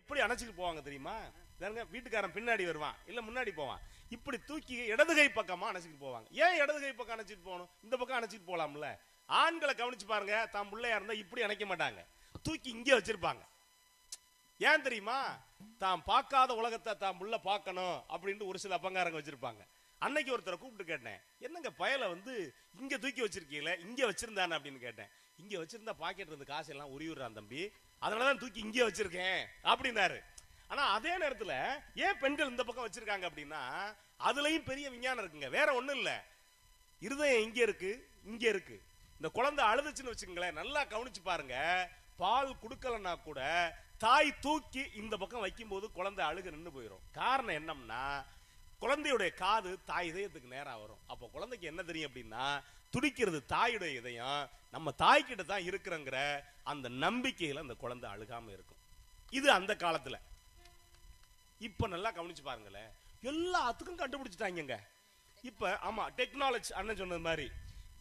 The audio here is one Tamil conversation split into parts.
எப்படி அணைச்சிட்டு போவாங்க தெரியுமா? பாருங்க வீட்டுக்காரன் பின்னாடி வருவான் இல்ல முன்னாடி போவான். இப்படி தூக்கி இடது கை பக்கமா அணைச்சிட்டு போவாங்க. ஏன் இடது கை பக்கம் அணைச்சிட்டு போகணும்? இந்த பக்கம் அணைச்சிட்டு போலாம்ல. ஆண்களை கவனிச்சு பாருங்க தான் பிள்ளையா இருந்தா இப்படி அணைக்க மாட்டாங்க. தூக்கி இங்கே வச்சிருப்பாங்க. ஏன் தெரியுமா? தான் பார்க்காத உலகத்தை தான் உள்ள பார்க்கணும் அப்படின்ட்டு ஒரு சில அப்பங்காரங்க வச்சிருப்பாங்க. அன்னைக்கு ஒருத்தரை கூப்பிட்டு கேட்டேன் என்னங்க பயலை வந்து இங்க தூக்கி வச்சிருக்கீங்களே? இங்க வச்சிருந்தானே? அப்படின்னு கேட்டேன். இங்க வச்சிருந்தா பாக்கெட் இருந்து காசு எல்லாம் உரியுறான் தம்பி. அதனாலதான் தூக்கி இங்கே வச்சிருக்கேன் அப்படின்னாரு. ஆனா அதே நேரத்துல ஏன் பெண்கள் இந்த பக்கம் வச்சிருக்காங்க அப்படின்னா அதுலயும் பெரிய விஞ்ஞானம் இருக்குங்க. வேற ஒண்ணும் இல்ல. இருதயம் இங்க இருக்கு இங்க இருக்கு. இந்த குழந்தை அழுதுச்சுன்னு வச்சுக்கோங்களேன் நல்லா கவனிச்சு பாருங்க. பால் கொடுக்கலன்னா கூட தாய் தூக்கி இந்த பக்கம் வைக்கும்போது குழந்தை அழுக நின்று போயிடும் காரணம் என்னம்னா குழந்தையுடைய காது தாய் இதயத்துக்கு நேரா வரும். அப்போ குழந்தைக்கு என்ன தெரியும் அப்படின்னா துடிக்கிறது தாயுடைய இதயம் நம்ம தாய்கிட்ட தான் இருக்கிறங்கிற அந்த நம்பிக்கையில அந்த குழந்தை அழுகாம இருக்கும். இது அந்த காலத்துல. இப்ப நல்லா கவனிச்சு பாருங்களேன். எல்லாத்துக்கும் கண்டுபிடிச்சிட்டாங்கங்க. இப்ப ஆமா டெக்னாலஜி அண்ணன் சொன்னது மாதிரி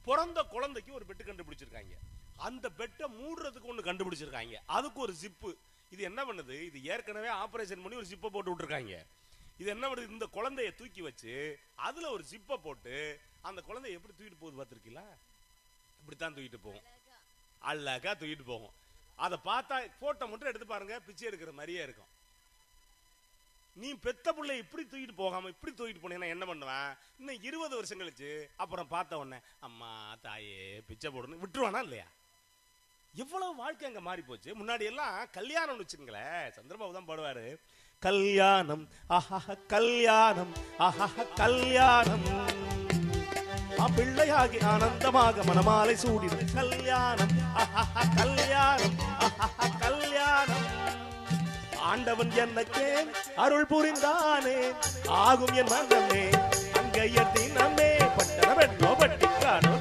பிறந்த குழந்தைக்கு ஒரு பெட்டு கண்டுபிடிச்சிருக்காங்க. அந்த பெட்டை மூடுறதுக்கு ஒண்ணு கண்டுபிடிச்சிருக்காங்க. அதுக்கு ஒரு ஜிப்பு இது என்ன பண்ணுது? இது ஏற்கனவே ஆபரேஷன் பண்ணி ஒரு ஜிப்பை போட்டு விட்டுருக்காங்க. இது என்ன பண்ணுது? இந்த குழந்தைய தூக்கி வச்சு அதுல ஒரு ஜிப்பை போட்டு அந்த குழந்தைய எப்படி தூக்கிட்டு போகுது பார்த்திருக்கீங்களா? இப்படித்தான் தூக்கிட்டு போகும். அழகா தூக்கிட்டு போகும். அதை பார்த்தா போட்டோ மட்டும் எடுத்து பாருங்க பிச்சை எடுக்கிற மாதிரியே இருக்கும். நீ பெத்த பிள்ளை இப்படி தூக்கிட்டு போகாம இப்படி தூக்கிட்டு போனீங்கன்னா என்ன பண்ணுவேன்? இன்னும் இருபது வருஷம் கழிச்சு அப்புறம் பார்த்த உடனே அம்மா தாயே பிச்சை போடணும் விட்டுருவானா இல்லையா? எவ்வளவு வாழ்க்கை அங்க மாறி போச்சு முன்னாடி எல்லாம் கல்யாணம்னு வச்சுங்களேன் சந்திரபாபு தான் போடுவாரு. கல்யாணம். ஆஹா கல்யாணம். ஆஹா கல்யாணம். ஆ பிள்ளையாகி ஆனந்தமாக மனமாலை சூடின கல்யாணம். ஆஹா கல்யாணம். ஆஹா கல்யாணம். ஆண்டவன் என்னக்கே அருள் புரிந்தானே. ஆகும் என் மனமே. அங்கைய தினமே பட்டண வெண்ணோ பட்டிக்கானோ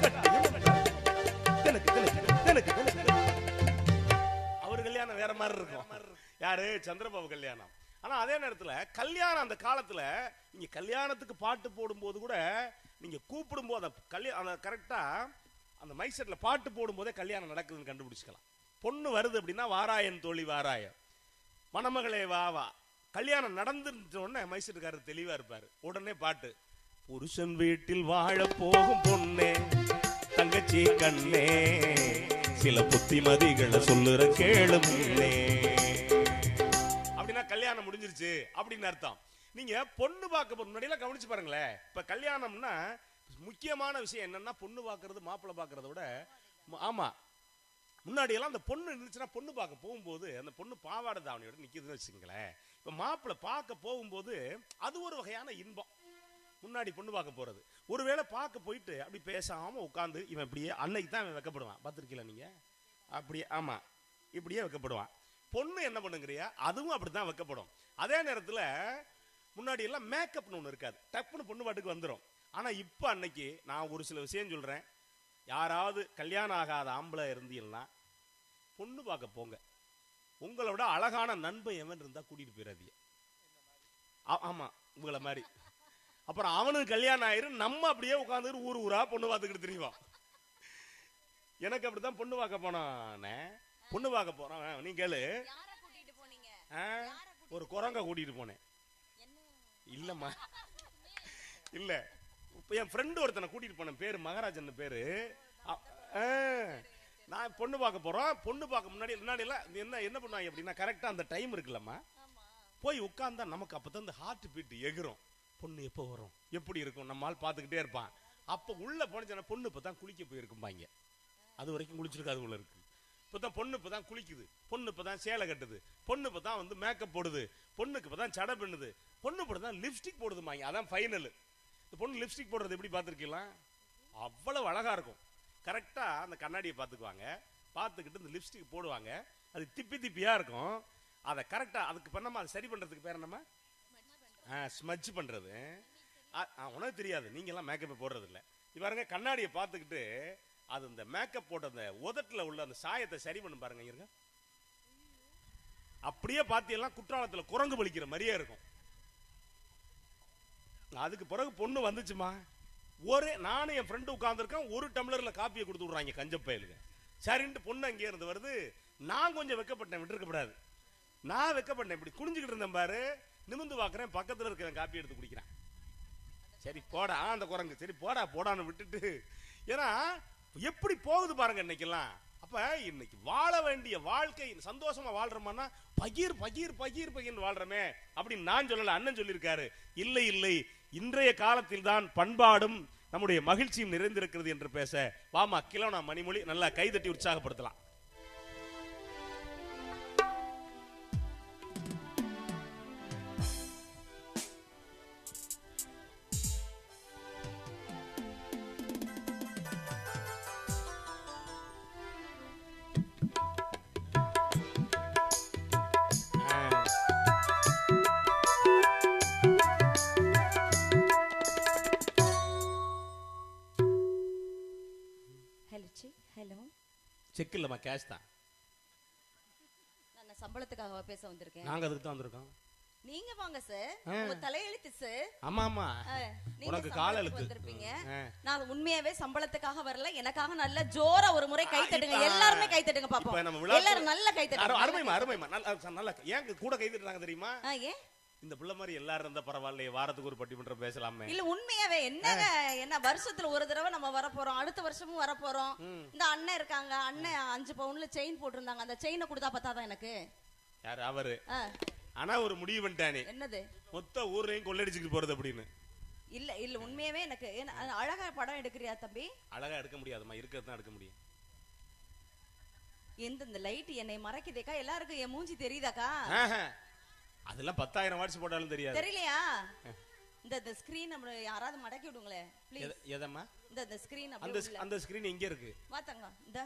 அவர் கல்யாணம் வேற மாதிரி இருக்கும். யாரு? சந்திரபாபு கல்யாணம். ஆனா அதே நேரத்துல கல்யாணம் அந்த காலத்துல நீங்க கல்யாணத்துக்கு பாட்டு போடும்போது கூட நீங்க கூப்பிடும் போது அந்த கல்யாணம் அந்த கரெக்டா அந்த மைக் செட்ல பாட்டு போடும்போதே கல்யாணம் நடக்குதுன்னு கண்டுபிடிச்சிக்கலாம். பொண்ணு வருது அப்படின்னா வாராயன் தோழி வாராயம் மணமகளே வா வா. கல்யாணம் நடந்துருந்த உடனே மைசூர்காரர் தெளிவா இருப்பார். உடனே பாட்டு புருஷன் வீட்டில் வாழ போகும் பொண்ணே தங்கச்சி கண்ணே சில புத்திமதிகளை சொல்லுற கேளு ஆயிடுச்சு அப்படின்னு அர்த்தம். நீங்க பொண்ணு பார்க்க முன்னாடியெல்லாம் கவனிச்சு பாருங்களேன். இப்ப கல்யாணம்னா முக்கியமான விஷயம் என்னன்னா பொண்ணு பார்க்கறது மாப்பிள்ளை பார்க்கறத விட ஆமா. முன்னாடி எல்லாம் அந்த பொண்ணு இருந்துச்சுன்னா பொண்ணு பார்க்க போகும்போது அந்த பொண்ணு பாவாடை தாவணியோட நிற்கிதுன்னு வச்சுங்களேன் இப்ப மாப்பிள்ளை பார்க்க போகும்போது அது ஒரு வகையான இன்பம். முன்னாடி பொண்ணு பார்க்க போறது. ஒருவேளை பார்க்க போயிட்டு அப்படி பேசாம உட்காந்து இவன் இப்படியே அன்னைக்கு தான் இவன் வைக்கப்படுவான். பார்த்துருக்கீங்களா நீங்க? அப்படியே ஆமா. இப்படியே வைக்கப்படுவான். பொண்ணு என்ன பண்ணுங்கிறியா? அதுவும் அப்படித்தான் வைக்கப்படும். அதே நேரத்தில் முன்னாடி எல்லாம் மேக்கப்னு ஒன்று இருக்காது. டப்புன்னு பொண்ணு பாட்டுக்கு வந்துடும் ஆனால் இப்போ அன்னைக்கு நான் ஒரு சில விஷயம் சொல்றேன். யாராவது கல்யாணம் ஆகாத ஆம்பளை இருந்தீங்கன்னா பொண்ணு பார்க்க போங்க. உங்களை விட அழகான நண்பன் எவன் இருந்தா கூட்டிட்டு போயிடாதீங்க ஆமாம் ஆமா உங்களை மாதிரி. அப்புறம் அவனுக்கு கல்யாணம் ஆயிரும் நம்ம அப்படியே உட்காந்துட்டு ஊர் ஊரா பொண்ணு பார்த்துக்கிட்டு தெரியுவோம் எனக்கு அப்படித்தான் பொண்ணு பார்க்க போனானே. பொண்ணு பார்க்க போறான் நீ கேளு? ஒரு குரங்க கூட்டிட்டு போனேன். இல்லம்மா. இல்ல. இப்ப என் ஃப்ரெண்டு ஒருத்தனை கூட்டிட்டு போனேன். பேரு மகாராஜன் பேரு. நான் பொண்ணு பார்க்க போறோம். பொண்ணு பார்க்க முன்னாடி முன்னாடி எல்லாம் என்ன என்ன பண்ணுவாங்க அப்படின்னா கரெக்டா அந்த டைம் இருக்குல்லம்மா. போய் உட்கார்ந்தா நமக்கு அப்பதான் இந்த ஹார்ட் பீட் எகிரும் பொண்ணு எப்போ வரும்? எப்படி இருக்கும்? நம்ம ஆள் பார்த்துக்கிட்டே இருப்பான். அப்ப உள்ள போனச்சுன்னா பொண்ணு இப்பதான் குளிக்க போயிருக்கும்பாங்க. அது வரைக்கும் குளிச்சிருக்காது உள்ள இருக்கு. இப்போ தான் பொண்ணு இப்போ தான் குளிக்குது. பொண்ணு இப்போ தான் சேலை கட்டுது. பொண்ணு இப்போ தான் வந்து மேக்கப் போடுது. பொண்ணுக்கு இப்போ தான் சடை பண்ணுது பொண்ணு இப்போ தான் லிப்ஸ்டிக் போடுதுமாங்க அதான் ஃபைனல் இந்த பொண்ணு லிப்ஸ்டிக் போடுறது எப்படி பார்த்துருக்கீங்களா? அவ்வளவு அழகாக இருக்கும். கரெக்டாக அந்த கண்ணாடியை பார்த்துக்குவாங்க. பார்த்துக்கிட்டு இந்த லிப்ஸ்டிக் போடுவாங்க. அது திப்பி திப்பியாக இருக்கும். அதை கரெக்டாக அதுக்கு பண்ணாமல் அதை சரி பண்ணுறதுக்கு பேர் என்னம்மா? ஸ்மஜ் பண்ணுறது ஆ, உனக்கு தெரியாது. நீங்கள்லாம் மேக்கப்பை போடுறதில்ல. பாருங்க கண்ணாடியை பார்த்துக்கிட்டு அது இந்த மேக்கப் போட்ட அந்த உதட்டுல உள்ள அந்த சாயத்தை சரி பண்ணு பாருங்க இருங்க. அப்படியே பார்த்தீங்கன்னா குற்றாலத்துல குரங்கு பலிக்கிற மாதிரியே இருக்கும். அதுக்கு பிறகு பொண்ணு வந்துச்சுமா? ஒரு நானும் என் ஃப்ரெண்டு உட்காந்துருக்கேன் ஒரு டம்ளர்ல காப்பியை கொடுத்து விடுறாங்க கஞ்சப்பயலுக்கு சரின்ட்டு பொண்ணு அங்கே இருந்து வருது. நான் கொஞ்சம் வெக்கப்பட்டேன் விட்டுருக்கப்படாது. நான் வெக்கப்பட்டேன் இப்படி குனிஞ்சுக்கிட்டு இருந்தேன் பாரு. நிமிந்து பார்க்குறேன் பக்கத்துல இருக்கிற காப்பி எடுத்து குடிக்கிறேன். சரி போடா அந்த குரங்கு. சரி போடா போடான்னு விட்டுட்டு. ஏன்னா எப்படி போகுது பாருங்க இன்னைக்கெல்லாம். அப்ப இன்னைக்கு வாழ வேண்டிய வாழ்க்கை சந்தோஷமா வாழ்றோம்னா பகீர் பகீர் பகீர் பகீர் வாழ்றோமே அப்படின்னு நான் சொல்லல அண்ணன் சொல்லியிருக்காரு. இல்லை இல்லை இன்றைய காலத்தில் தான் பண்பாடும் நம்முடைய மகிழ்ச்சியும் நிறைந்திருக்கிறது என்று பேச. வாமா கிலோனா மணிமொழி நல்லா கைதட்டி உற்சாகப்படுத்தலாம். ஹலோ செக் இல்லம்மா கேஷ் தான். நான் சம்பளத்துக்காக பேச வந்திருக்கேன்? நாங்க அதுக்கு தான் வந்திருக்கோம். நீங்க வாங்க சார். உங்க தலையெழுத்து சார் ஆமா ஆமா. உனக்கு கால எழுத்து. வந்திருப்பீங்க. நான் உண்மையாவே சம்பளத்துக்காக வரல. எனக்காக நல்ல ஜோரா ஒரு முறை கை தட்டுங்க. எல்லாருமே கை தட்டுங்க பாப்போம். எல்லாரும் நல்ல கை தட்டுங்க. அருமைமா அருமைமா நல்ல நல்ல ஏன் கூட கை தட்டுறாங்க தெரியுமா ஏன்? இந்த பிள்ளை மாதிரி எல்லாரும் இருந்தா பரவாயில்லையே வாரத்துக்கு ஒரு பட்டிமன்றம் பேசலாமே. இல்ல உண்மையாவே என்னங்க என்ன வருஷத்துல ஒரு தடவை நம்ம வர போறோம் அடுத்த வருஷமும் வர போறோம் இந்த அண்ணன் இருக்காங்க அண்ணன் அஞ்சு பவுன்ல செயின் போட்டிருந்தாங்க. அந்த செயினை கொடுத்தா பத்தாதான் எனக்கு? யாரு? அவரு. ஆனா ஒரு முடிவு பண்ணிட்டானே. என்னது? மொத்த ஊரையும் கொள்ளடிச்சுட்டு போறது அப்படின்னு. இல்ல இல்ல உண்மையாவே எனக்கு அழகா படம் எடுக்கிறியா தம்பி? அழகா எடுக்க முடியாதும்மா இருக்கிறது தான் எடுக்க முடியும். எந்த இந்த லைட் என்னை மறைக்குதேக்கா? எல்லாருக்கும் என் மூஞ்சி தெரியுதாக்கா. அதெல்லாம் பத்தாயிரம் வாட்ஸ் போட்டாலும் தெரியாது. தெரியலையா? இந்த இந்த ஸ்கிரீன் நம்ம யாராவது மடக்கி விடுங்களே ப்ளீஸ் எத- எதம்மா? இந்த இந்த ஸ்கிரீன் அந்த அந்த ஸ்கிரீன் எங்க இருக்கு. வாத்தங்க இந்த.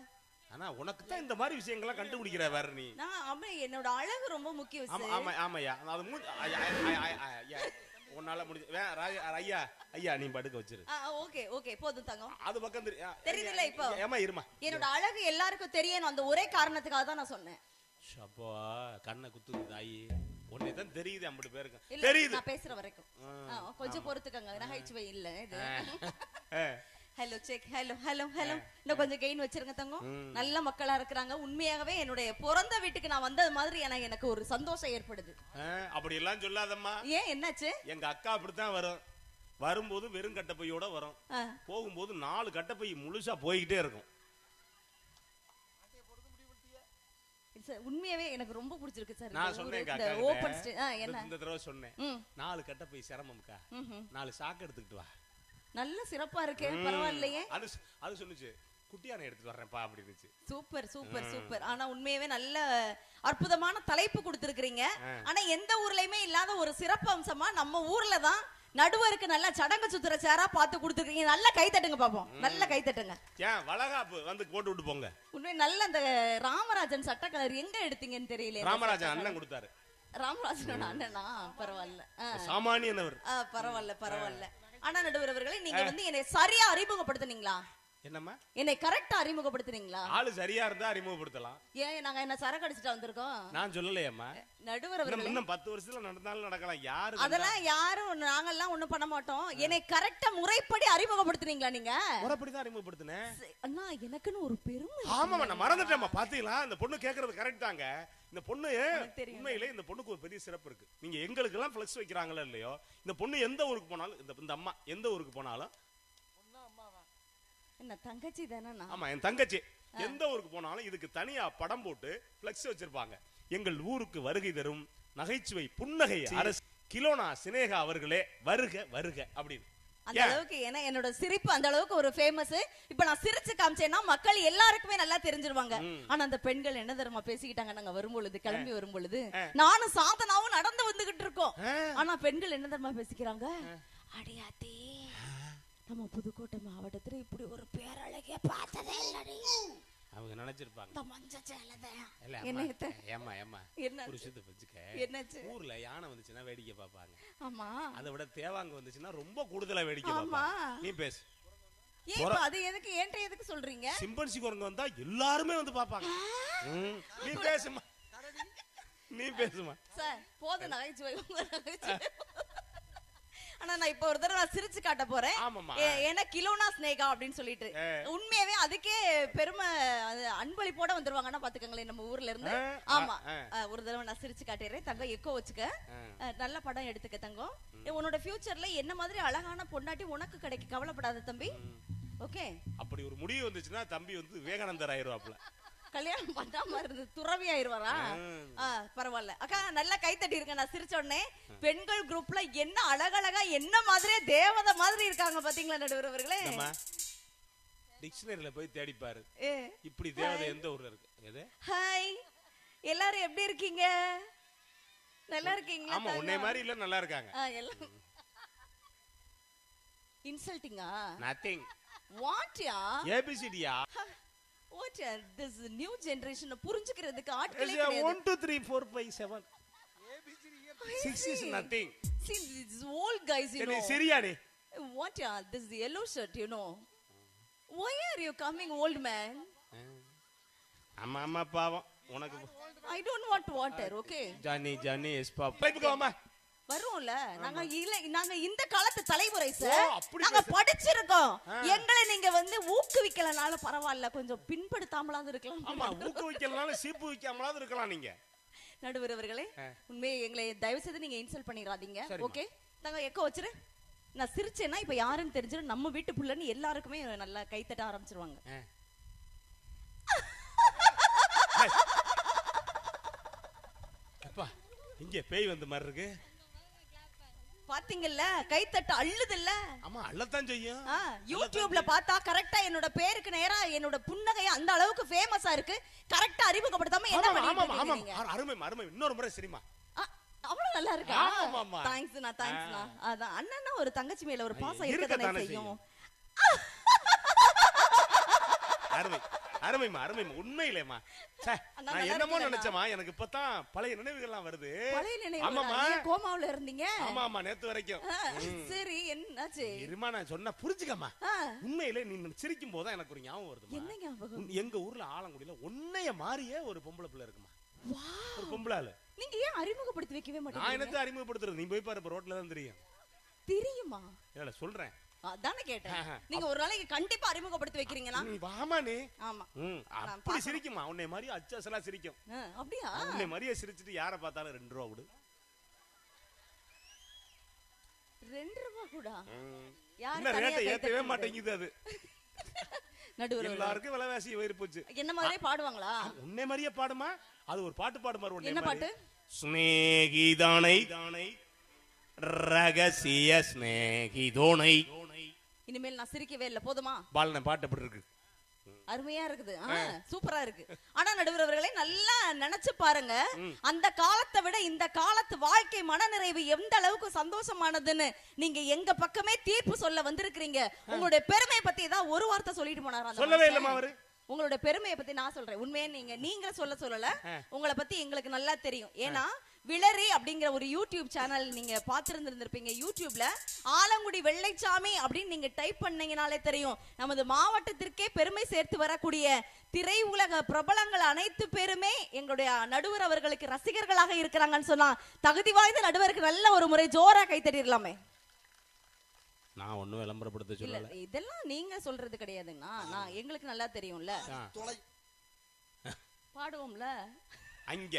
ஆனா உனக்கு தான் இந்த மாதிரி விஷயங்கள்லாம் கண்டுபிடிக்கிற வேற நீ. நான் அப்படியே என்னோட அழகு ரொம்ப முக்கியம் ஆமா ஆமா ஆமாய்யா. அது உன்னால முடிஞ்சு ஐயா ஐயா நீ படுக்க வச்சிரு. ஓகே ஓகே போதும் தங்கம். அது பக்கம் தெரி- ஆ, தெரியுதுல்ல இப்போ? ஏமா இருமா என்னோட அழகு எல்லாருக்கும் தெரியணும் அந்த ஒரே காரணத்துக்காக தான் நான் சொன்னேன். அப்போ கண்ணை குத்துது தாயி. உன்னை தான் தெரியுது ஐம்பது பேருக்கு. தெரியுது. நான் பேசுற வரைக்கும். கொஞ்சம் பொறுத்துக்கங்க. நகைச்சுவை இல்ல இது. Hello check hello hello hello இன்னும் கொஞ்சம் கெயின் வச்சிருங்க தங்கம். நல்ல மக்களா இருக்கிறாங்க. உண்மையாகவே என்னுடைய பிறந்த வீட்டுக்கு நான் வந்தது மாதிரி எனக்கு எனக்கு ஒரு சந்தோஷம் ஏற்படுது. அப்படி எல்லாம் சொல்லாதம்மா. ஏன் என்னாச்சு? எங்க அக்கா அப்படித்தான் வரும். வரும்போது வெறும் கட்டப்பையோட வரும். போகும்போது நாலு கட்டப்பை முழுசா போய்கிட்டே இருக்கும். சார் உண்மையாவே எனக்கு ரொம்ப பிடிச்சிருக்கு சார் நான் சொன்னேன் ஓபன் என்ன? இந்த தடவை சொன்னேன். நாலு கட்டப்பை சிரமம்க்கா. ம்ஹும். நாலு சாக்கு எடுத்துக்கிட்டு வா. நல்ல சிறப்பா இருக்கு பரவாயில்லையே. அது அது சொன்னுச்சு குட்டியானை எடுத்துட்டு வர்றேன்ப்பா அப்படின்னுச்சு. Super super super. ஆனா உண்மையாவே நல்ல அற்புதமான தலைப்பு கொடுத்திருக்கிறீங்க. ஆனா எந்த ஊர்லயுமே இல்லாத ஒரு சிறப்பு அம்சமா நம்ம ஊர்ல தான் நடுவருக்கு நல்ல சடங்கு சுத்துற சேரா பார்த்து கொடுத்துருக்கீங்க. நல்ல கை தட்டுங்க பாப்போம். நல்ல கை தட்டுங்க. ஏன் வளகாப்பு வந்து போட்டு விட்டு போங்க. உண்மை நல்ல அந்த ராமராஜன் சட்ட கலர் எங்க எடுத்தீங்கன்னு தெரியல ராமராஜன் அண்ணன் கொடுத்தாரு. ராமராஜனோட அண்ணனா? பரவாயில்ல. சாமானியனவர். பரவாயில்ல பரவாயில்ல. ஆனா நடுவர் அவர்களே நீங்க வந்து என்னை சரியா அறிமுகப்படுத்துனீங்களா? என்னம்மா? என்னை கரெக்டா அறிமுகப்படுத்துனீங்களா? ஆளு சரியா இருந்தா அறிமுகப்படுத்தலாம். ஏன் நாங்க என்ன சரக்கு அடிச்சுட்டு வந்திருக்கோம்? நான் சொல்லலையேம்மா. நடுவர் அவர்களே இன்னும் பத்து வருஷத்துல நடந்தாலும் நடக்கலாம். யாரு அதெல்லாம் யாரும் நாங்கெல்லாம் ஒண்ணும் பண்ண மாட்டோம். என்னை கரெக்டா முறைப்படி அறிமுகப்படுத்துறீங்களா நீங்க? முறைப்படிதான் அறிமுகப்படுத்தினேன். சரி, அண்ணா எனக்குன்னு ஒரு பெருமை. ஆமாமா நான் மறந்துட்டேம்மா. பாத்தீங்களா? இந்த பொண்ணு கேக்குறது கரெக்ட் தாங்க. இந்த பொண்ணு தெரியும். உண்மையிலே இந்த பொண்ணுக்கு ஒரு பெரிய சிறப்பு இருக்கு. நீங்க எங்களுக்கு எல்லாம் பிளக்ஸ் வைக்கிறாங்களோ இல்லையோ இந்த பொண்ணு எந்த ஊருக்கு போனாலும் இந்த இந்த அம்மா எந்த ஊருக்கு போனாலும் என்ன தங்கச்சி தானே ஆமா என் தங்கச்சி. எந்த ஊருக்கு போனாலும் இதுக்கு தனியா படம் போட்டு பிளக்ஸ் வச்சிருப்பாங்க. எங்கள் ஊருக்கு வருகை தரும் நகைச்சுவை புன்னகை அரசு கிலோனா சினேகா அவர்களே வருக வருக அப்படின்னு. அந்த? அளவுக்கு ஏன்னா என்னோட சிரிப்பு அந்த அளவுக்கு ஒரு ஃபேமஸ் இப்ப நான் சிரிச்சு காமிச்சேன்னா மக்கள் எல்லாருக்குமே நல்லா தெரிஞ்சிருவாங்க. ஆனா அந்த பெண்கள் என்ன தெரியுமா பேசிக்கிட்டாங்க நாங்க வரும்பொழுது கிளம்பி வரும்பொழுது நானும் சாதனாவும் நடந்து வந்துகிட்டு இருக்கோம். ஆனா பெண்கள் என்ன தெரியுமா பேசிக்கிறாங்க? அடியாத்தே நம்ம புதுக்கோட்டை மாவட்டத்துல இப்படி ஒரு பேரழகிய பார்த்ததே இல்லடி. அவங்க நினைச்சிருப்பாங்க. இந்த மஞ்ச இல்ல என்ன வச்சுக்க. என்னாச்சு ஊர்ல யானை வந்துச்சுன்னா வேடிக்கை பார்ப்பாங்க. ஆமா. அதை விட தேவாங்க வந்துச்சுன்னா ரொம்ப கூடுதலா வேடிக்கை. பார்ப்பாங்க. நீ பேசு. அது எதுக்கு? ஏன்ட்ட எதுக்கு சொல்றீங்க? சிம்பன்சி குரங்கு வந்தா எல்லாருமே வந்து பாப்பாங்க நீ பேசுமா நீ பேசுமா சார் போதும் நகைச்சுவை. உங்க நகைச்சுவை. ஆனா நான் இப்ப ஒரு தடவை நான் சிரிச்சு காட்ட போறேன். ஆமாம்மா. ஏன்னா கிலோனா ஸ்னேகா அப்படின்னு சொல்லிட்டு. உண்மையாவே அதுக்கே பெருமை அது அன்பளிப்போட வந்துருவாங்கன்னா பாத்துக்கங்களேன் நம்ம ஊர்ல இருந்து. ஆ, ஆமா. ஆ, ஒரு தடவை நான் சிரிச்சு காட்டிடுறேன். தங்கம் எக்கோ வச்சுக்க. நல்ல படம் எடுத்துக்க தங்கம். ஏ, உன்னோட ஃபியூச்சர்ல என்ன மாதிரி அழகான பொண்டாட்டி உனக்கு கிடைக்க கவலைப்படாத தம்பி. ஓகே? அப்படி ஒரு முடிவு வந்துச்சுன்னா தம்பி வந்து விவேகானந்தர் ஆயிருவாப்ல கல்யாணம் பண்ணாம இருந்து துறவி ஆயிருவாரா பரவாயில்ல. அக்கா நல்லா கை தட்டி இருக்கேன் நான் சிரிச்ச உடனே. பெண்கள் குரூப்ல என்ன அழகழகா என்ன மாதிரியே தேவதை மாதிரி இருக்காங்க பாத்தீங்களா நடுவர் அவர்களே? டிக்ஷனரியில போய் தேடிப்பாரு. ஏ இப்படி தேவதை எந்த ஊர்ல இருக்கு? எது? ஹாய் எல்லாரும் எப்படி இருக்கீங்க? நல்லா இருக்கீங்களா ஆமா உன்னை மாதிரி இல்ல நல்லா இருக்காங்க. எல்லாம். இன்சல்ட்டிங்கா நத்திங் வாட்யா ஏபிசிடியா வாட்யா திஸ் நியூ ஜெனரேஷன் புரிஞ்சுக்கிறதுக்கு ஆட்களே கிடையாது one two three four five seven six is nothing See, these old guys, you சரி know. சரியா நீ What, yeah, this is yellow shirt, you know. Why are you coming, old man? ஆமா ஆமா பாவம் உனக்கு I don't want water, okay? Johnny Johnny yes papa வரும்ல? நாங்க இல்ல நாங்க இந்த காலத்து தலைமுறை சார் நாங்க படிச்சிருக்கோம். எங்களை நீங்க வந்து ஊக்குவிக்கலனால பரவாயில்ல கொஞ்சம் பின்படுத்தாமலாவது இருக்கலாம். ஆமா ஊக்குவிக்கலனாலும் சீப்பு வைக்காமலாவது இருக்கலாம் நீங்க. நடுவர் அவர்களே உண்மையை எங்களை தயவு செய்து நீங்க இன்சல்ட் பண்ணிடாதீங்க. ஓகே? நாங்க எக்கோ வச்சிரு. நான் சிரிச்சேன்னா இப்ப யாருன்னு தெரிஞ்சிடும். நம்ம வீட்டு புள்ளன்னு எல்லாருக்குமே நல்லா கைத்தட்ட ஆரம்பிச்சிருவாங்க. அப்பா இங்க பேய் வந்த மாதிரி இருக்கு. பாத்தீங்கல்ல? கைத்தட்ட அள்ளுதுல்ல? ஆமா அள்ளத்தான் செய்யும். யூடியூப்ல பார்த்தா கரெக்டா என்னோட பேருக்கு நேரா என்னோட புன்னகை அந்த அளவுக்கு ஃபேமஸா இருக்கு. கரெக்டா அறிமுகப்படுத்தாம என்ன பண்ணிட்டு ஆமா இருக்கீங்க ஆமா அருமை அருமை. இன்னொரு முறை சரிமா ஆ, அவ்வளவு நல்லா இருக்கா? ஆமாம்மா. தேங்க்ஸ்ண்ணா தேங்க்ஸ்ண்ணா அதான் அண்ணன்னா ஒரு தங்கச்சி மேல ஒரு பாசம் இருக்கதானே செய்யும். அருமை. அருமைமா அருமைமா உண்மையிலேமா நான் என்னமோ? நினைச்சேமா எனக்கு இப்பதான் பழைய நினைவுகள்லாம் வருது. பழைய நினைவு ஆமாமா ஏன் கோமாவுல இருந்தீங்க? ஆமா ஆமா நேத்து வரைக்கும். சரி என்னாச்சு? இருமா நான் சொன்னா புரிஞ்சுக்கம்மா. உண்மையிலே நீ சிரிக்கும் போது எனக்கு ஒரு ஞாபகம் வருதுமா என்ன ஞாபகம்? உன்- எங்க ஊர்ல ஆலங்குடியில உன்னைய மாறியே ஒரு பொம்பளை பிள்ளை இருக்குமா ஒரு பொம்பளை ஆளு. நீங்க ஏன் அறிமுகப்படுத்தி வைக்கவே நான் மாட்டீங்க என்னத்தை அறிமுகப்படுத்துறது? நீ போய் பாரு ரோட்ல தான் தெரியும். தெரியுமா? இல்ல சொல்றேன். அதானே கேட்டேன். நீங்க ஒரு நாளைக்கு கண்டிப்பா அறிமுகப்படுத்தி வைக்கிறீங்களா? வாமா நீ. ஆமா. அப்படி சிரிக்குமா? உன்னை மாதிரி அச்சசலா சிரிக்கும். அப்படியா? உன்னை மாதிரியே சிரிச்சிட்டு யாரை பார்த்தாலும் ரெண்டு ரூபா விடு ரெண்டு ரூபா கூட. யாரு ரேட்டை ஏத்தவே? மாட்டேங்குது அது. நடுவர் எல்லாருக்கும் விலைவாசி உயிர் போச்சு. என்ன மாதிரியே பாடுவாங்களா? உன்னை மாதிரியே பாடுமா? அது ஒரு பாட்டு பாடு மாதிரி உன்னை என்ன. பாட்டு? ஸ்நேகிதானை தானை ரகசிய ஸ்நேகிதோனை இனிமேல் நான் சிரிக்கவே இல்ல. போதுமா? பாலன பாட்டு எப்படி இருக்கு? அருமையா இருக்குது. சூப்பரா இருக்கு. ஆனா நடுவர் அவர்களே நல்லா நினைச்சு பாருங்க. அந்த காலத்தை விட இந்த காலத்து வாழ்க்கை மனநிறைவு எந்த அளவுக்கு சந்தோஷமானதுன்னு நீங்க எங்க பக்கமே தீர்ப்பு சொல்ல வந்திருக்கிறீங்க. உங்களுடைய பெருமையை பத்தி ஏதாவது ஒரு வார்த்தை சொல்லிட்டு போனாரா சொல்லவே? இல்லம்மா அவரு. உங்களோட பெருமையை பத்தி நான் சொல்றேன். உண்மையே நீங்க நீங்க சொல்ல சொல்லல. உங்களை பத்தி எங்களுக்கு நல்லா தெரியும். ஏன்னா விளரி அப்படிங்கிற ஒரு யூடியூப் சேனல் நீங்க பார்த்திருந்திருந்திருப்பீங்க. யூடியூப்ல ஆலங்குடி வெள்ளைச்சாமி அப்படின்னு நீங்க டைப் பண்ணீங்கனாலே தெரியும். நமது மாவட்டத்திற்கே பெருமை சேர்த்து வரக்கூடிய திரை உலக பிரபலங்கள் அனைத்து பேருமே எங்களுடைய நடுவர் அவர்களுக்கு ரசிகர்களாக இருக்கிறாங்கன்னு சொன்னா தகுதி வாய்ந்த நடுவருக்கு நல்ல ஒரு முறை ஜோரா கைத்தட்டிடலாமே நான் ஒண்ணும் விளம்பரப்படுத்த இல்ல சொல்லல. இதெல்லாம் நீங்க சொல்றது கிடையாதுங்கண்ணா. நான் எங்களுக்கு நல்லா தெரியும்ல. பாடுவோம்ல. அங்க.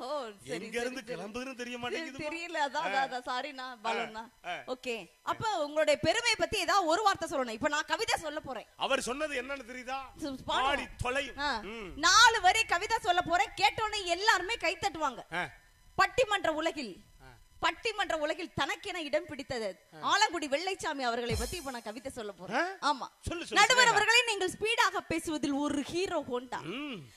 ஓ சரி எங்க இருந்து கிளம்புதுன்னு தெரிய சரி, மாட்டேங்குது தெரியல அதான் அதான், சாரிண்ணா பாலண்ணா ஆ. ஓகே அப்ப உங்களுடைய பெருமை பத்தி ஏதாவது ஒரு வார்த்தை சொல்லணும் இப்ப நான் கவிதை சொல்ல போறேன் அவர் சொன்னது என்னன்னு தெரியுதா. பாடி. ம். நாலு வரி கவிதை சொல்ல போறேன் கேட்டோன்னே எல்லாருமே கை தட்டுவாங்க. பட்டிமன்ற உலகில் பட்டிமன்ற உலகில் தனக்கென இடம் பிடித்தது. ஆலங்குடி வெள்ளைச்சாமி அவர்களை பத்தி இப்ப நான் கவிதை சொல்ல போறேன்? ஆமா. நடுவர் அவர்களை நீங்கள் ஸ்பீடாக பேசுவதில் ஒரு ஹீரோ ஹோண்டா.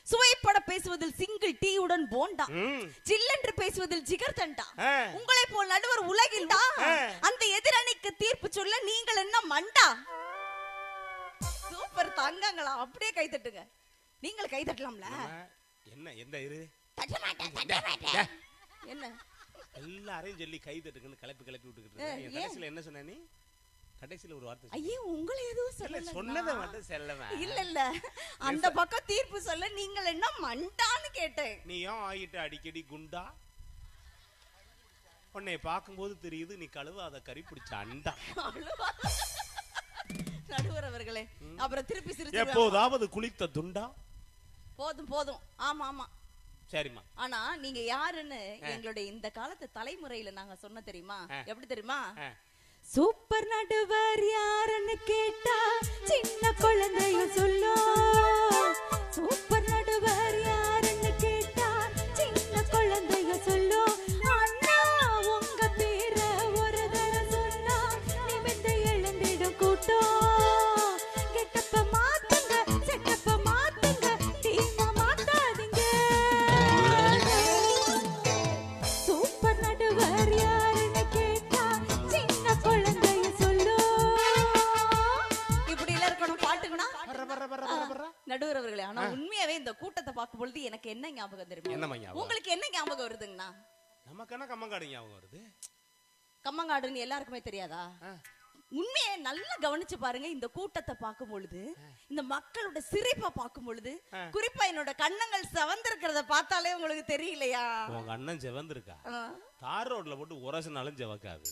சுவைப்பட பேசுவதில் சிங்கிள் டீயுடன் போண்டா. ம். சில்லென்று பேசுவதில் ஜிகர் தண்டா. உங்களை போல் நடுவர் உலகில்டா ஆ. அந்த எதிரணிக்கு தீர்ப்பு சொல்ல நீங்கள் என்ன மண்டா? சூப்பர் தங்கங்களா அப்படியே கை தட்டுங்க. நீங்கள் கை தட்டலாம்ல? என்ன எந்த இரு? என்ன? எல்லாரையும் சொல்லி கை தட்டுங்கன்னு கிளப்பி கிளப்பி விட்டுக்கிட்டு இருக்க. என் ஏன்? கடைசியில என்ன சொன்ன நீ? கடைசியில ஒரு வார்த்தை. ஐயே உங்களை எதுவும் சொல்லல சொன்னதை மட்டும் செல்லவன் இல்ல இல்ல. அந்த பக்கம் தீர்ப்பு சொல்ல நீங்கள் என்ன மண்டான்னு கேட்டேன். நீ ஏன் ஆகிட்ட அடிக்கடி குண்டா? உன்னை பார்க்கும்போது தெரியுது நீ கழுவாத கறி பிடிச்ச அண்டா. நடுவர் அவர்களே அப்புறம் திருப்பி சிரிச்சு எப்போதாவது குளித்த துண்டா? போதும் போதும். ஆமா ஆமா. சரிம்மா. ஆனா நீங்க யாருன்னு எங்களுடைய இந்த காலத்து தலைமுறையில நாங்க சொன்ன தெரியுமா? எப்படி தெரியுமா. சூப்பர் நடுவர் யாருன்னு கேட்டா சின்ன குழந்தையும் சொல்லும். சூப்பர் நடுவர் யாருன்னு அவர்களே ஆனா உண்மையாவே இந்த கூட்டத்தை பார்க்கும் பொழுது எனக்கு என்ன ஞாபகம் தெரியுமா? உங்களுக்கு என்ன ஞாபகம் வருதுங்கண்ணா? நமக்கு என்ன கம்மங்காடு ஞாபகம் வருது? கம்மங்காடுன்னு எல்லாருக்குமே தெரியாதா. உண்மையை நல்லா கவனிச்சு பாருங்க இந்த கூட்டத்தை பார்க்கும் பொழுது இந்த மக்களோட சிரிப்பை பார்க்கும் பொழுது குறிப்பா என்னோட கண்ணங்கள் செவந்திருக்கிறத பார்த்தாலே உங்களுக்கு தெரியலையா? உங்க அண்ணன் செவந்திருக்கா. தார் ரோட்ல போட்டு உரசினாலும் செவக்காது.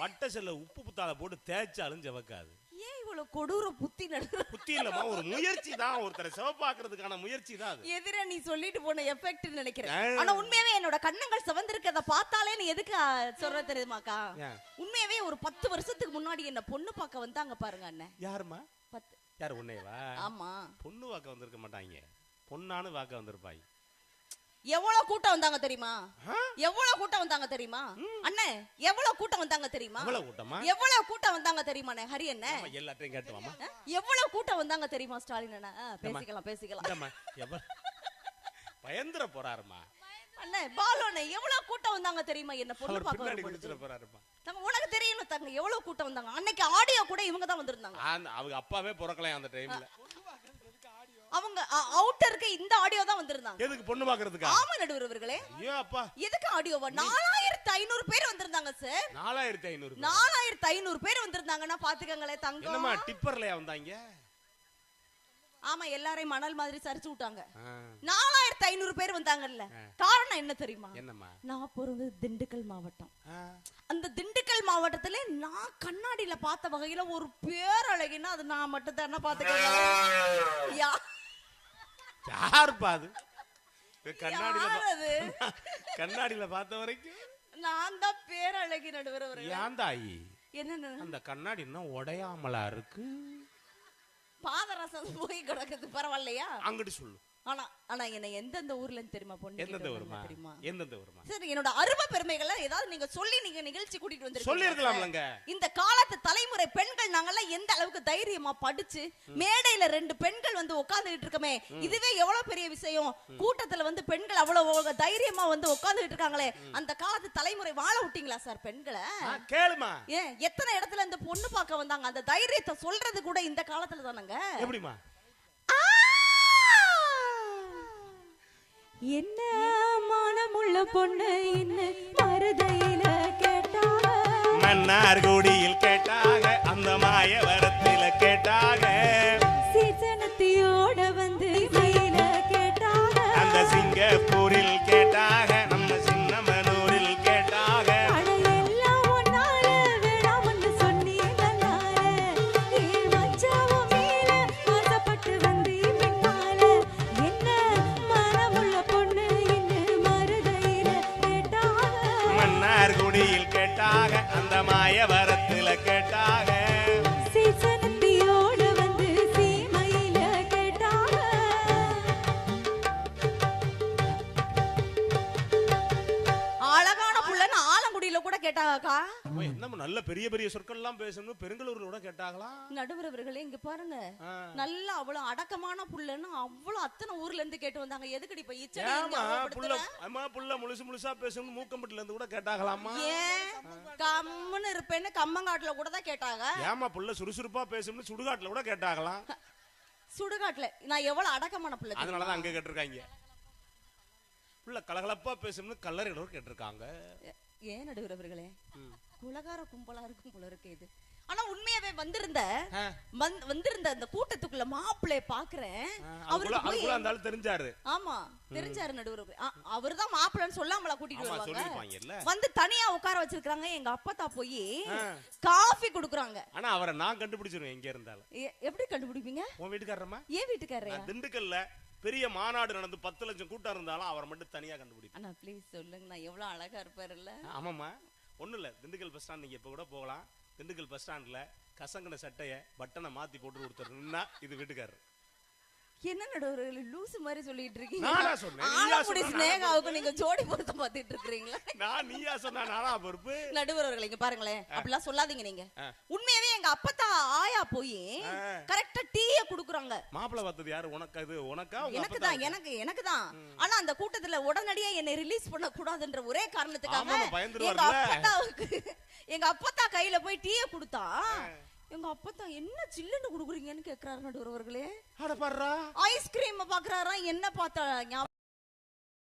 பட்டை செல்ல உப்பு புத்தால போட்டு தேய்ச்சாலும் செவக்காது. ஏன் இவ்வளவு கொடூர புத்தி நடுற புத்தி இல்லம்மா ஒரு முயற்சி தான் ஒருத்தரை செவப்பாக்குறதுக்கான முயற்சி தான் அது. எதிர நீ சொல்லிட்டு போன எஃபெக்ட் நினைக்கிறேன். ஆனா உண்மையாவே என்னோட கண்ணங்கள் சிவந்திருக்கிறத பார்த்தாலே நீ எதுக்கு சொல்ற தெரியுமாக்கா? உண்மையாவே ஒரு பத்து வருஷத்துக்கு முன்னாடி என்ன பொண்ணு பார்க்க வந்தாங்க பாருங்க அண்ணன் யாருமா பத்து. யார் உன்னையவா? ஆமா. பொண்ணு வாக்க வந்திருக்க மாட்டாங்க. பொண்ணானு வாக்க வந்திருப்பாங்க. எவ்வளவு கூட்டம் வந்தாங்க தெரியுமா? எவ்வளவு கூட்டம் வந்தாங்க தெரியுமா? அண்ணே எவ்வளவு கூட்டம் வந்தாங்க தெரியுமா? எவ்வளவு கூட்டமா? எவ்வளவு கூட்டம் வந்தாங்க தெரியுமாண்ணே ஹரி அண்ணே. ஆமா, எல்லாத்தையும் கேட்டுவாமா? எவ்வளவு கூட்டம் வந்தாங்க தெரியுமா ஸ்டாலின் அண்ணா? பேசிக்கலாம் பேசிக்கலாம். பயந்துர போறாருமா அண்ணே பாலு அண்ணே எவ்வளவு கூட்டம் வந்தாங்க தெரியுமா என்ன பொண்ணு? குதிச்சுட போறாருமா தங்க உனக்கு தெரியணும் தங்க எவ்வளவு கூட்டம் வந்தாங்க. அன்னைக்கு ஆடியோ கூட இவங்க தான் வந்திருந்தாங்க அவங்க அப்பாவே பிறக்கலையா அந்த டைம்ல அவங்க அவுட்டருக்கு இந்த ஆடியோ தான் வந்திருந்தாங்க. எதுக்கு பொண்ணு பாக்குறதுக்கா ஆமா நடுவர் அவர்களே ஐயோ அப்பா. எதுக்கு ஆடியோவா நாலாயிரத்தி ஐநூறு பேர் வந்திருந்தாங்க சார் நாலாயிரத்தி ஐநூறு. நாலாயிரத்தி ஐநூறு பேர் வந்திருந்தாங்கன்னா பாத்துக்கங்களேன் தங்கம். டிப்பர்லயா வந்தாங்க ஆமா எல்லாரையும் மணல் மாதிரி சரிச்சு விட்டாங்க. நாலாயிரத்தி ஐநூறு பேர் வந்தாங்கல்ல. காரணம் என்ன தெரியுமா? நான் பிறந்தது திண்டுக்கல் மாவட்டம். அந்த திண்டுக்கல் மாவட்டத்துல நான் கண்ணாடியில பார்த்த வகையில ஒரு பேரழகினா அது நான் மட்டும் தானே பாத்துக்கிறேன் யா யாருப்பா அது? கண்ணாடியில யார் பா- கண்ணாடியில பார்த்த வரைக்கும்? நான் தான் பேரழகி நடுவர் அவர்களே. ஏன் தாயி? என்னன்னு? அந்த கண்ணாடி இன்னும் உடையாமலா இருக்கு? பாதரசம் போய் கிடக்குது பரவாயில்லையா? அங்கிட்டு சொல்லு. ஆனா ஆனா என்ன எந்தெந்த ஊர்ல தெரியுமா பொண்ணு எந்தெந்த தெரியுமா? எந்தெந்த வருமா சரி என்னோட அருமை பெருமைகளை ஏதாவது நீங்க சொல்லி நீங்க நிகழ்ச்சி கூட்டிட்டு சொல்லி வந்திருக்கீங்க இருக்கலாம்லங்க இந்த காலத்து தலைமுறை பெண்கள் நாங்கெல்லாம் எந்த அளவுக்கு தைரியமா படிச்சு மேடையில ரெண்டு பெண்கள் வந்து உட்கார்ந்துகிட்டு இருக்கமே இதுவே எவ்வளவு பெரிய விஷயம்? கூட்டத்துல வந்து பெண்கள் அவ்வளவு தைரியமா வந்து உட்கார்ந்துகிட்டு இருக்காங்களே அந்த காலத்து தலைமுறை வாழ விட்டீங்களா சார் பெண்களை? கேளுமா. ஏன் எத்தனை இடத்துல இந்த பொண்ணு பார்க்க வந்தாங்க? அந்த தைரியத்தை சொல்றது கூட இந்த காலத்துல தானங்க. எப்படிமா என்ன மானமுள்ள பொண்ணு இன்னும் மருதையில கேட்டா மன்னார்குடியில் கேட்டாக அந்த மாயவரத்தில கேட்டாக. சீசனத்தையோட வந்து மயில கேட்டாங்க அந்த சிங்கப்பூரில் கேட்டாக. கேட்டாங்கக்கா என்னம்மா நல்ல பெரிய பெரிய சொற்கள் எல்லாம் பேசணும். பெருங்களூர்ல கூட கேட்டாங்களா? நடுவர் அவர்களே இங்க பாருங்க. நல்ல அவ்வளவு அடக்கமான புள்ளன்னு அவ்வளவு அத்தனை ஊர்ல இருந்து கேட்டு வந்தாங்க. எதுக்கடி இப்ப இச்சடி புள்ள அவப்படுத்துற? அம்மா புள்ள முழுசு முழுசா பேசணும் மூக்கம்பட்டில இருந்து கூட கேட்டாங்களாமா கம்முன்னு இருப்பேன்னு கம்மங்காட்டுல கூட தான் கேட்டாங்க. ஏமா புள்ள சுறுசுறுப்பா பேசணும்னு சுடுகாட்டுல கூட கேட்டாங்களாம் சுடுகாட்டுல. நான் எவ்வளவு அடக்கமான புள்ள? அதனாலதான் அங்க கேட்டிருக்காங்க. புள்ள கலகலப்பா பேசணும்னு கல்லறையில கேட்டிருக்காங்க. ஏன் நடுவர் அவர்களே ம். குலகார கும்பலா இருக்கும் போல இருக்கு இது. ஆனா உண்மையாவே வந்திருந்த வந்திருந்த அந்த கூட்டத்துக்குள்ள மாப்பிள்ளைய பாக்குறேன். அவருக்கு தெரிஞ்சாரு. ஆமா தெரிஞ்சாரு நடுவர் அவர்தான் மாப்பிள்ளைன்னு சொல்லாமல கூட்டிட்டு வருவாங்க. வந்து தனியா உட்கார வச்சிருக்காங்க எங்க அப்பத்தா போய். காஃபி குடுக்குறாங்க. ஆனா அவரை நான் கண்டுபிடிச்சிருவேன் எங்க இருந்தாலும். எப்படி கண்டுபிடிப்பீங்க? உன் வீட்டுக்காரமா ஏன் வீட்டுக்காரரையா? நான் திண்டுக்கல்ல. பெரிய மாநாடு நடந்து பத்து லட்சம் கூட்டம் இருந்தாலும் அவரை மட்டும் தனியா கண்டுபிடிப்பேன் அண்ணா ப்ளீஸ் சொல்லுங்க. நான் எவ்வளவு அழகா இருப்பாருல்ல. ஆமாம்மா. ஒண்ணும் இல்ல. திண்டுக்கல் பஸ் ஸ்டாண்ட் நீங்க இப்ப கூட போகலாம். திண்டுக்கல் பஸ் ஸ்டாண்ட்ல கசங்கின சட்டைய பட்டனை மாத்தி போட்டு கொடுத்துருந்தா இது வீட்டுக்காரர். என்ன நடுவர் லூசு மாதிரி சொல்லிட்டு இருக்கீங்க? நானா சொன்னேன்? நீயா ஆலங்குடி சொன்ன, ஸ்னேகாவுக்கு நீங்க ஜோடி பொருத்தம் பார்த்துட்டு இருக்கீங்களா நான் நீயா சொன்னா நானா பொறுப்பு? நடுவர்கள் இங்க பாருங்களேன். அப்படிலாம் சொல்லாதீங்க நீங்க. உண்மையாவே எங்க அப்பத்தா ஆயா போய் ஆ. கரெக்டா டீய குடுக்குறாங்க. பார்த்தது யாரு? உனக்கு அது உனக்கா? எனக்கு தான் எனக்கு எனக்கு தான். ஆனா அந்த கூட்டத்துல உடனடியா என்னை ரிலீஸ் பண்ண கூடாதுன்ற ஒரே காரணத்துக்காக எங்க. அப்பத்தாவுக்கு எங்க அப்பத்தா கையில போய் டீய கொடுத்தா எங்க அப்பத்தா என்ன சில்லுன்னு குடுக்குறீங்கன்னு கேக்குறாரு நடுவர்களே அட பாடுறா. ஐஸ்கிரீம் பாக்குறாரா? என்ன பார்த்தா?